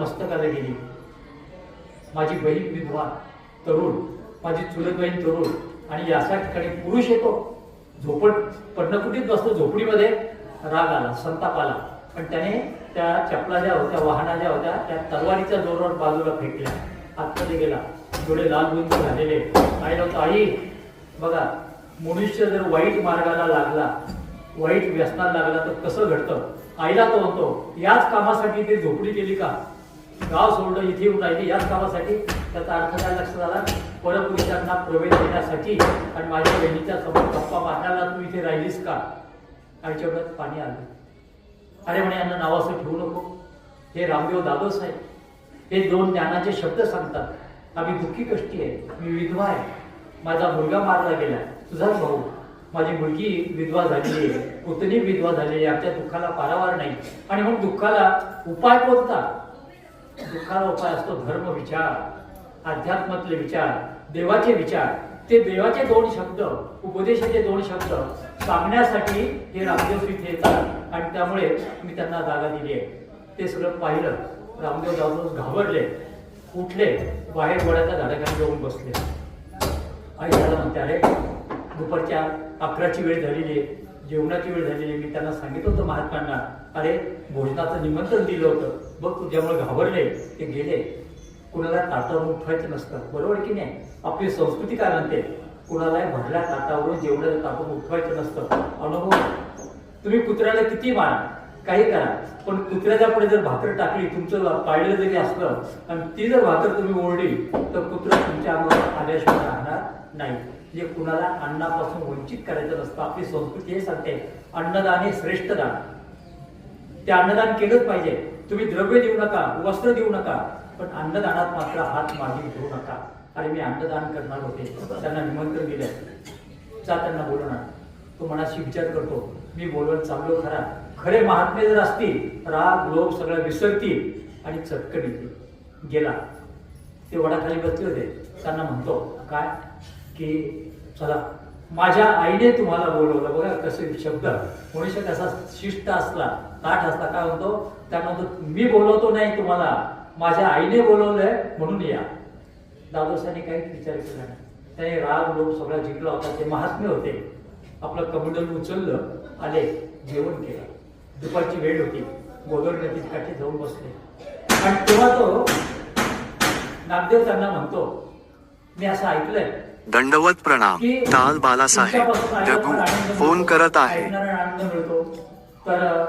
मस्तकाला गेली. माझी बहीण विधवा तरुण माझी चुलत बहीण तरुण आणि याच्या ठिकाणी पुरुष येतो. झोपड पडणकुटीत बसतो झोपडीमध्ये राग आला संताप आला. पण त्याने त्या चपला ज्या होत्या वाहना ज्या होत्या त्या तलवारीच्या जोरावर बाजूला फेकल्या. आतमध्ये गेला. थोडे लाल गुंत झालेले. आई नव्हतं आई बघा मनुष्य जर वाईट मार्गाला लागला वाईट व्यसनाला लागला तर कसं घडतं? आईला तो म्हणतो याच कामासाठी ते झोपडी केली का? गाव सोडलं इथे येऊन राहिली. याच कामासाठी त्याचा अर्थ काय लक्षात आला? परपुरुषांना प्रवेश देण्यासाठी आणि माझ्या बहिणीच्या समोर गप्पा मारण्याला तू इथे राहिलीस का? आईच्या वेळात पाणी आलं. अरे म्हणे यांना नावाचं ठेवू नको. हे रामदेव दादोस आहे हे दोन ज्ञानाचे शब्द सांगतात. आम्ही दुःखी कष्टी आहे. मी विधवा आहे. माझा मुलगा मारला गेला. तुझाच भाऊ. माझी मुलगी विधवा झालेली आहे. पुतणी विधवा झालेली आहे. आमच्या दुःखाला पारावार नाही. आणि मग दुःखाला उपाय कोणता? दुःखाला उपाय असतो धर्म विचार अध्यात्मातले विचार देवाचे विचार. ते देवाचे दोन शब्द उपदेशाचे दोन शब्द सांगण्यासाठी हे रामदेव तिथे येतात आणि त्यामुळे मी त्यांना जागा दिली आहे ते सगळं पाहिलं रामदेव जाऊन घाबरले उठले बाहेर वड्याच्या झाडाखाली जाऊन बसले. आई त्याला म्हणते अरे दुपारच्या अकराची वेळ झालेली आहे जेवणाची वेळ झालेली आहे. मी त्यांना सांगितलं होतं महात्मांना अरे भोजनाचं निमंत्रण दिलं होतं. बघ तुझ्यामुळे घाबरले ते गेले. कुणाला ताटावरून उठवायचं नसतं बरोबर की नाही? आपली संस्कृती काय म्हणते? कुणालाही भरल्या ताटावरून जेवढं ताटून उठवायचं नसतं. अनुभव तुम्ही कुत्र्याला किती मारा? काही करा. पण कुत्र्याच्या पुढे जर भाकर टाकली तुमचं पाळलं जरी असलं आणि ती जर भाकर तुम्ही ओढली तर कुत्रा तुमच्या अंगावर आल्याशिवाय राहणार नाही. म्हणजे कुणाला अन्नापासून वंचित करायचं नसतं. आपली संस्कृती हे सांगते. अन्नदान हे श्रेष्ठ दान. ते अन्नदान केलंच पाहिजे. तुम्ही द्रव्य देऊ नका वस्त्र देऊ नका पण अन्नदानात मात्र हात मागे घेऊ नका. अरे मी अन्नदान करणार होते त्यांना निमंत्रण दिलं चा त्यांना बोलवणार तो मनाशी विचार करतो. मी बोलवत चांगलो खरा. खरे महात्मे जर असतील राग लोभ सगळं विसरतील आणि चटकन येतील. गेला. ते वडाखाली बसले होते. त्यांना म्हणतो काय? की चला माझ्या आईने तुम्हाला बोलवलं. बघा कसे शब्द. मनुष्य कसा शिष्ट असला ताठ असला काय म्हणतो त्यांना म्हणतो मी बोलवतो नाही तुम्हाला माझ्या आईने बोलवलंय म्हणून या. दादोसाने काहीच विचार केला नाही. त्याने राग लोभ सगळा जिंकला होता ते महात्मे होते. आपलं कमंडल उचललं आले जेवण केलं. दुपारची वेळ होती. गोदर नदीत काठी जाऊन बसले. आणि तेव्हा तो नागदेव त्यांना म्हणतो मी असं ऐकलंय दंडवत प्रणाम. ताल बालासाहेब. फोन करत आहे. आनंद मिळतो. तर